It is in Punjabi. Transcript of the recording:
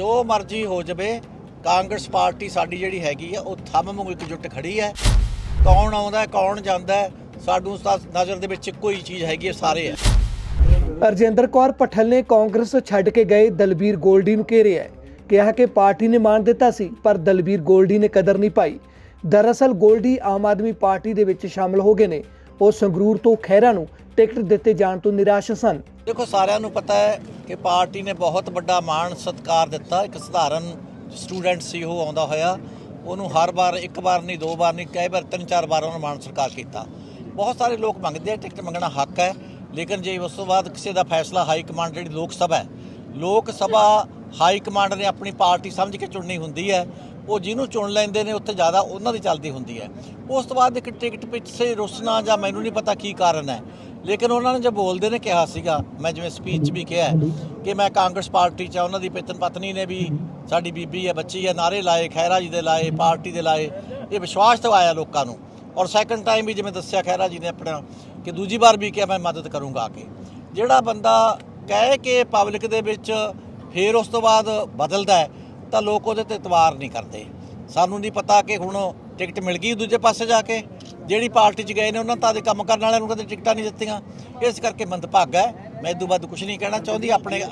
ਜੋ ਮਰਜ਼ੀ ਹੋ ਜਾਵੇ ਕਾਂਗਰਸ ਪਾਰਟੀ ਸਾਡੀ ਜਿਹੜੀ ਹੈਗੀ ਆ ਉਹ ਥੰਮ ਵਾਂਗੂ ਇਕਜੁੱਟ ਖੜੀ ਹੈ। ਕੌਣ ਆਉਂਦਾ ਕੌਣ ਜਾਂਦਾ ਤਾਂ ਨਜ਼ਰ ਦੇ ਵਿੱਚ ਇੱਕੋ ਹੀ ਚੀਜ਼ ਹੈਗੀ ਸਾਰੇ ਹੈ ਰਜਿੰਦਰ ਕੌਰ ਪਠਲ ਨੇ ਕਾਂਗਰਸ ਛੱਡ ਕੇ ਗਏ ਦਲਬੀਰ ਗੋਲਡੀ ਨੂੰ ਘੇਰਿਆ ਕਿਹਾ ਕਿ ਪਾਰਟੀ ਨੇ ਮਾਨ ਦਿੱਤਾ ਸੀ ਪਰ ਦਲਬੀਰ ਗੋਲਡੀ ਨੇ ਕਦਰ ਨਹੀਂ ਪਾਈ। ਦਰਅਸਲ ਗੋਲਡੀ ਆਮ ਆਦਮੀ ਪਾਰਟੀ ਦੇ ਵਿੱਚ ਸ਼ਾਮਲ ਹੋ ਗਏ ਨੇ। ਉਹ ਸੰਗਰੂਰ ਤੋਂ ਖਹਿਰਾ ਨੂੰ ਟਿਕਟ ਦਿੱਤੇ ਜਾਣ ਤੋਂ ਨਿਰਾਸ਼ ਸਨ। ਦੇਖੋ ਸਾਰਿਆਂ ਨੂੰ ਪਤਾ ਹੈ ਕਿ ਪਾਰਟੀ ਨੇ ਬਹੁਤ ਵੱਡਾ ਮਾਣ ਸਤਿਕਾਰ ਦਿੱਤਾ। ਇੱਕ ਸਧਾਰਨ ਸਟੂਡੈਂਟ ਸੀ, ਉਹ ਆਉਂਦਾ ਹੋਇਆ। ਉਹਨੂੰ ਹਰ ਵਾਰ, ਇੱਕ ਵਾਰ ਨਹੀਂ, ਦੋ ਵਾਰ ਨਹੀਂ, ਕਈ ਵਾਰ ਤਿੰਨ, ਚਾਰ ਵਾਰ ਉਹਨੂੰ ਮਾਣ ਸਤਿਕਾਰ ਕੀਤਾ। ਬਹੁਤ ਸਾਰੇ ਲੋਕ ਮੰਗਦੇ ਆ, ਟਿਕਟ ਮੰਗਣਾ ਹੱਕ ਹੈ, ਲੇਕਿਨ ਜੇ ਉਸ ਤੋਂ ਬਾਅਦ ਕਿਸੇ ਦਾ ਫੈਸਲਾ ਹਾਈ ਕਮਾਂਡ ਜਿਹੜੀ ਲੋਕ ਸਭਾ ਹੈ, ਲੋਕ ਸਭਾ ਹਾਈ ਕਮਾਂਡ ਨੇ ਆਪਣੀ ਪਾਰਟੀ ਸਮਝ ਕੇ ਚੁਣਨੀ ਹੁੰਦੀ ਹੈ। ਉਹ ਜਿਹਨੂੰ ਚੁਣ ਲੈਂਦੇ ਨੇ, ਉੱਥੇ ਜ਼ਿਆਦਾ ਉਹਨਾਂ ਦੀ ਚੱਲਦੀ ਹੁੰਦੀ ਹੈ। ਉਸ ਤੋਂ ਬਾਅਦ ਇੱਕ ਟਿਕਟ ਪਿੱਛੇ ਰੁੱਸਣਾ ਜਾਂ ਮੈਨੂੰ ਨਹੀਂ ਪਤਾ ਕੀ ਕਾਰਨ ਹੈ। ਲੇਕਿਨ ਉਹਨਾਂ ਨੇ ਜੋ ਬੋਲਦੇ ਨੇ ਕਿਹਾ ਸੀਗਾ, ਮੈਂ ਜਿਵੇਂ ਸਪੀਚ 'ਚ ਵੀ ਕਿਹਾ ਕਿ ਮੈਂ ਕਾਂਗਰਸ ਪਾਰਟੀ 'ਚ ਉਹਨਾਂ ਦੀ ਪਿਤਨ ਪਤਨੀ ਨੇ ਵੀ ਸਾਡੀ ਬੀਬੀ ਹੈ, ਬੱਚੀ ਹੈ, ਨਾਰੇ ਲਾਏ ਖੈਰਾ ਜੀ ਦੇ ਲਾਏ, ਪਾਰਟੀ ਦੇ ਲਾਏ, ਇਹ ਵਿਸ਼ਵਾਸ ਦਵਾਇਆ ਲੋਕਾਂ ਨੂੰ। ਔਰ ਸੈਕੰਡ ਟਾਈਮ ਵੀ ਜਿਵੇਂ ਦੱਸਿਆ ਖੈਰਾ ਜੀ ਨੇ ਆਪਣਾ ਕਿ ਦੂਜੀ ਵਾਰ ਵੀ ਕਿਹਾ, ਮੈਂ ਮਦਦ ਕਰੂੰਗਾ ਆ ਕੇ। ਜਿਹੜਾ ਬੰਦਾ ਕਹਿ ਕੇ ਪਬਲਿਕ ਦੇ ਵਿੱਚ ਫਿਰ ਉਸ ਤੋਂ ਬਾਅਦ ਬਦਲਦਾ ਹੈ, ਤਾਂ ਲੋਕ ਉਹਦੇ ਤੇ ਇਤਵਾਰ ਨਹੀਂ ਕਰਦੇ। ਸਾਨੂੰ ਨਹੀਂ ਪਤਾ ਕਿ ਹੁਣ ਟਿਕਟ ਮਿਲ ਗਈ ਦੂਜੇ ਪਾਸੇ ਜਾ ਕੇ। ਜਿਹੜੀ ਪਾਰਟੀ 'ਚ ਗਏ ਨੇ, ਉਹਨਾਂ ਤਾਂ ਦੇ ਕੰਮ ਕਰਨ ਵਾਲਿਆਂ ਨੂੰ ਕਦੇ ਟਿਕਟਾਂ ਨਹੀਂ ਦਿੱਤੀਆਂ। ਇਸ ਕਰਕੇ ਮੰਦਭਾਗਾ ਹੈ। ਮੈਂ ਇਦੋਂ ਵੱਧ ਕੁਝ ਨਹੀਂ ਕਹਿਣਾ ਚਾਹੁੰਦੀ, ਆਪਣੇ